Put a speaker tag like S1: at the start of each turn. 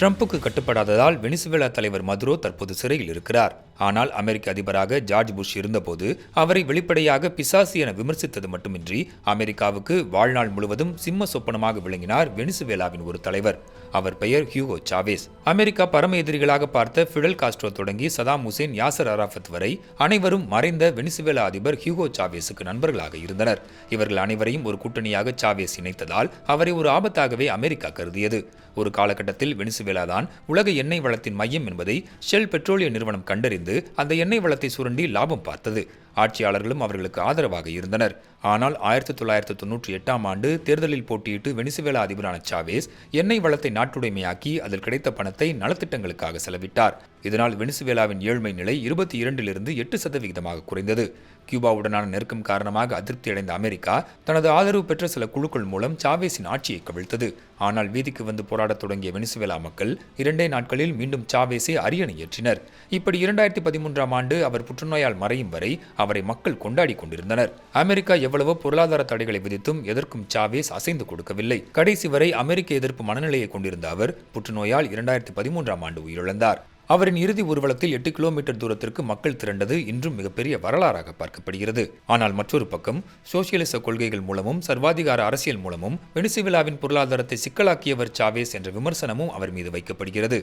S1: ட்ரம்புக்கு கட்டுப்படாததால் Venezuela தலைவர் Maduro தற்போது சிறையில் இருக்கிறார். ஆனால் அமெரிக்க அதிபராக ஜார்ஜ் புஷ் இருந்தபோது அவரை வெளிப்படையாக பிசாசு என விமர்சித்தது மட்டுமின்றி அமெரிக்காவுக்கு வாழ்நாள் முழுவதும் சிம்ம சொப்பனமாக விளங்கினார் வெனிசுவேலாவின் ஒரு தலைவர். அவர் பெயர் ஹியூகோ சாவேஸ். அமெரிக்கா பரம எதிரிகளாக பார்த்த ஃபிடல் காஸ்ட்ரோ தொடங்கி சதாம் ஹுசேன் யாசர் அராஃபத் வரை அனைவரும் மறைந்த வெனிசுவேலா அதிபர் ஹியூகோ சாவேஸுக்கு நண்பர்களாக இருந்தனர். இவர்கள் அனைவரையும் ஒரு கூட்டணியாக சாவேஸ் இணைத்ததால் அவரை ஒரு ஆபத்தாகவே அமெரிக்கா கருதியது. ஒரு காலகட்டத்தில் வெனிசுவேலா தான் உலக எண்ணெய் வளத்தின் மையம் என்பதை ஷெல் பெட்ரோலிய நிறுவனம் கண்டறிந்து அந்த எண்ணெய் வளத்தை சுரண்டி லாபம் பார்த்தது. ஆட்சியாளர்களும் அவர்களுக்கு ஆதரவாக இருந்தனர். ஆனால் ஆயிரத்தி தொள்ளாயிரத்தி தொன்னூற்றி எட்டாம் ஆண்டு தேர்தலில் போட்டியிட்டு வெனிசுவேலா அதிபரான சாவேஸ் எண்ணெய் வளத்தை நாட்டுடைமையாக்கி அதில் கிடைத்த பணத்தை நலத்திட்டங்களுக்காக செலவிட்டார். இதனால் வெனிசுவேலாவின் ஏழ்மை நிலை இருபத்தி இரண்டிலிருந்து எட்டு சதவிகிதமாக குறைந்தது. கியூபாவுடனான நெருக்கம் காரணமாக அதிருப்தியடைந்த அமெரிக்கா தனது ஆதரவு பெற்ற சில குழுக்கள் மூலம் சாவேஸின் ஆட்சியை கவிழ்த்தது. ஆனால் வீதிக்கு வந்து போராடத் தொடங்கிய வெனிசுவேலா மக்கள் இரண்டே நாட்களில் மீண்டும் சாவேஸை அரியணை ஏற்றினர். இப்படி இரண்டாயிரத்தி பதிமூன்றாம் ஆண்டு அவர் புற்றுநோயால் மறையும் வரை அவர் அவரை மக்கள் கொண்டாடி கொண்டிருந்தனர். அமெரிக்கா எவ்வளவோ பொருளாதார தடைகளை விதித்தும் எதற்கும் சாவேஸ் அசைந்து கொடுக்கவில்லை. கடைசி வரை அமெரிக்க எதிர்ப்பு மனநிலையை கொண்டிருந்த அவர் புற்றுநோயால் இரண்டாயிரத்தி பதிமூன்றாம் ஆண்டு உயிரிழந்தார். அவரின் இறுதி ஊர்வலத்தில் எட்டு கிலோமீட்டர் தூரத்திற்கு மக்கள் திரண்டது இன்றும் மிகப்பெரிய வரலாறாக பார்க்கப்படுகிறது. ஆனால் மற்றொரு பக்கம் சோசியலிச கொள்கைகள் மூலமும் சர்வாதிகார அரசியல் மூலமும் வெனிசுவேலாவின் பொருளாதாரத்தை சிக்கலாக்கியவர் சாவேஸ் என்ற விமர்சனமும் அவர் மீது வைக்கப்படுகிறது.